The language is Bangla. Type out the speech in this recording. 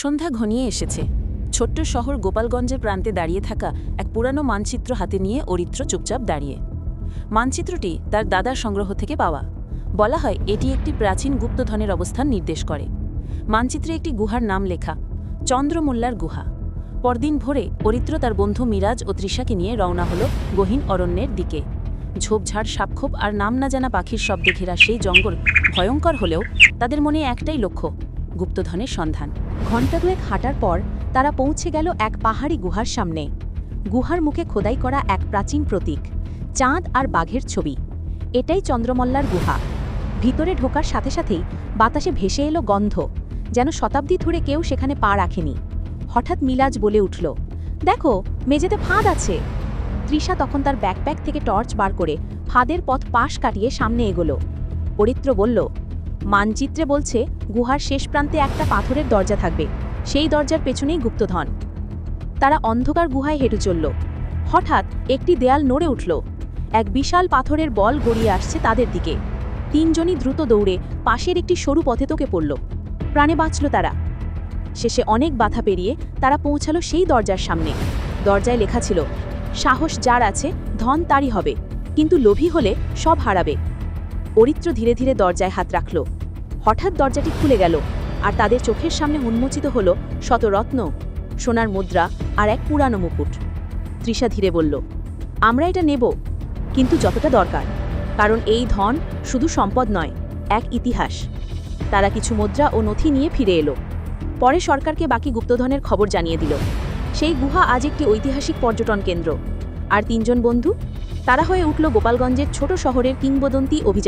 সন্ধ্যা ঘনিয়ে এসেছে। ছোট্ট শহর গোপালগঞ্জের প্রান্তে দাঁড়িয়ে থাকা এক পুরানো মানচিত্র হাতে নিয়ে অরিত্র চুপচাপ দাঁড়িয়ে। মানচিত্রটি তার দাদার সংগ্রহ থেকে পাওয়া। বলা হয়, এটি একটি প্রাচীন গুপ্তধনের অবস্থান নির্দেশ করে। মানচিত্রে একটি গুহার নাম লেখা, চন্দ্রমোল্লার গুহা। পরদিন ভোরে অরিত্র তার বন্ধু মিরাজ ও তৃষাকে নিয়ে রওনা হল গহীন অরণ্যের দিকে। ঝোপঝাড়, সাপখোপ আর নাম না জানা পাখির শব্দে ঘেরা সেই জঙ্গল ভয়ঙ্কর হলেও তাদের মনে একটাই লক্ষ্য গুপ্তধনের সন্ধান। ঘণ্টা দুয়েক হাঁটার পর তারা পৌঁছে গেল এক পাহাড়ি গুহার সামনে। গুহার মুখে খোদাই করা এক প্রাচীন প্রতীক, চাঁদ আর বাঘের ছবি। এটাই চন্দ্রমল্লার গুহা। ভিতরে ঢোকার সাথে সাথেই বাতাসে ভেসে এলো গন্ধ, যেন শতাব্দী ধরে কেউ সেখানে পা রাখেনি। হঠাৎ মিলাজ বলে উঠল, দেখো, মেঝেতে ফাঁদ আছে। তৃষা তখন তার ব্যাকপ্যাক থেকে টর্চ বার করে ফাঁদের পথ পাশ কাটিয়ে সামনে এগোলো। অরিত্র বলল মানচিত্রে বলছে, গুহার শেষ প্রান্তে একটা পাথরের দরজা থাকবে। সেই দরজার পেছনেই গুপ্তধন। তারা অন্ধকার গুহায় হেঁটে চলল। হঠাৎ একটি দেয়াল নড়ে উঠল। এক বিশাল পাথরের বল গড়িয়ে আসছে তাদের দিকে। তিনজনই দ্রুত দৌড়ে পাশের একটি সরু পথে তোকে পড়ল। প্রাণে বাঁচল তারা। শেষে অনেক বাধা পেরিয়ে তারা পৌঁছালো সেই দরজার সামনে। দরজায় লেখা ছিল, সাহস যার আছে, ধন তারই হবে। কিন্তু লোভী হলে সব হারাবে। অরিত্র ধীরে ধীরে দরজায় হাত রাখল। হঠাৎ দরজাটি খুলে গেল আর তাদের চোখের সামনে উন্মোচিত হল শতরত্ন, সোনার মুদ্রা আর এক পুরানো মুকুট। তৃষা ধীরে বলল, আমরা এটা নেব, কিন্তু যতটা দরকার, কারণ এই ধন শুধু সম্পদ নয়, এক ইতিহাস। তারা কিছু মুদ্রা ও নথি নিয়ে ফিরে এলো। পরে সরকারকে বাকি গুপ্তধনের খবর জানিয়ে দিল। সেই গুহা আজ একটি ঐতিহাসিক পর্যটন কেন্দ্র। আর তিনজন বন্ধু, তারা হয়ে উঠল গোপালগঞ্জের ছোট শহরের কিংবদন্তি অভিযান